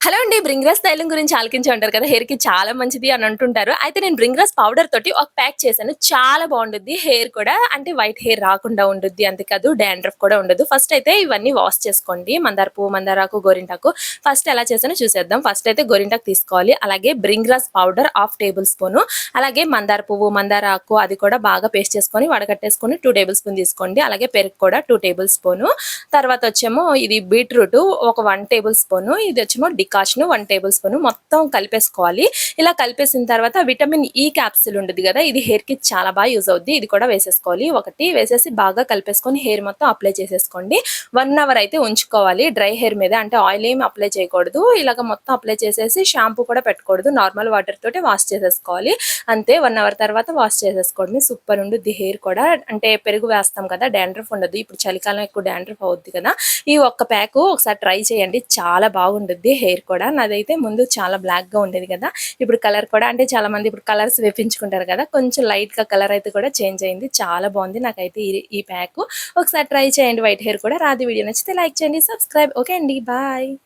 Hello అండి బ్రింగ్రాస్ తైలం గురించి ఆలకించి ఉంటారు కదా హెయిర్కి చాలా మంచిది అని అంటుంటారు. అయితే నేను బ్రింగ్రాస్ పౌడర్ తోటి ఒక ప్యాక్ చేశాను. చాలా బాగుంటుంది హెయిర్ కూడా అంటే వైట్ హెయిర్ రాకుండా ఉంటుంది అంతేకాదు డాండ్రఫ్ కూడా ఉండదు. ఫస్ట్ అయితే ఇవన్నీ వాష్ చేసుకోండి. మందార పువ్వు మందారాకు గోరింటాకు. ఫస్ట్ ఎలా చేసానో చూసేద్దాం. ఫస్ట్ అయితే గోరింటాకు తీసుకోవాలి. అలాగే బ్రింగ్రాస్ పౌడర్ హాఫ్ టేబుల్ స్పూన్ అలాగే మందార పువ్వు మందార ఆకు అది కూడా బాగా పేస్ట్ చేసుకొని వడగట్టేసుకొని టూ టేబుల్ స్పూన్ తీసుకోండి. అలాగే పెరుగు కూడా టూ టేబుల్ స్పూన్ తర్వాత వచ్చేమో ఇది బీట్రూట్ ఒక వన్ టేబుల్ స్పూన్ ఇది వచ్చేమో డికాషన్ వన్ టేబుల్ స్పూన్ మొత్తం కలిపేసుకోవాలి. ఇలా కలిపేసిన తర్వాత విటమిన్ ఈ క్యాప్సిల్ ఉంటుంది కదా ఇది హెయిర్కి చాలా బాగా యూజ్ అవుద్ది. ఇది కూడా వేసేసుకోవాలి. ఒకటి వేసేసి బాగా కలిపేసుకొని హెయిర్ మొత్తం అప్లై చేసేసుకోండి. వన్ అవర్ అయితే ఉంచుకోవాలి డ్రై హెయిర్ మీద. అంటే ఆయిల్ ఏమి అప్లై చేయకూడదు. ఇలాగ మొత్తం అప్లై చేసేసి షాంపూ కూడా పెట్టకూడదు నార్మల్ వాటర్ తోటి వాష్ చేసేసుకోవాలి. అంతే వన్ అవర్ తర్వాత వాష్ చేసేసుకోండి. సూపర్ ఉండుద్ది హెయిర్ కూడా. అంటే పెరుగు వేస్తాం కదా డాండ్రఫ్ ఉండదు. ఇప్పుడు చలికాలం ఎక్కువ డాండ్రఫ్ అవుద్ది కదా. ఈ ఒక్క ప్యాక్ ఒకసారి ట్రై చేయండి. చాలా బాగుంటుంది హెయిర్ కూడా. నాదైతే ముందు చాలా బ్లాక్గా ఉండేది కదా. ఇప్పుడు కలర్ కూడా అంటే చాలా మంది ఇప్పుడు కలర్స్ వేపించుకుంటారు కదా. కొంచెం లైట్గా కలర్ అయితే కూడా చేంజ్ అయింది. చాలా బాగుంది నాకైతే ఈ- ఈ ప్యాక్ ఒకసారి ట్రై చేయండి వైట్ హెయిర్ కూడా. రాదు వీడియో నచ్చితే లైక్ చేయండి సబ్స్క్రైబ్ ఓకే అండి బాయ్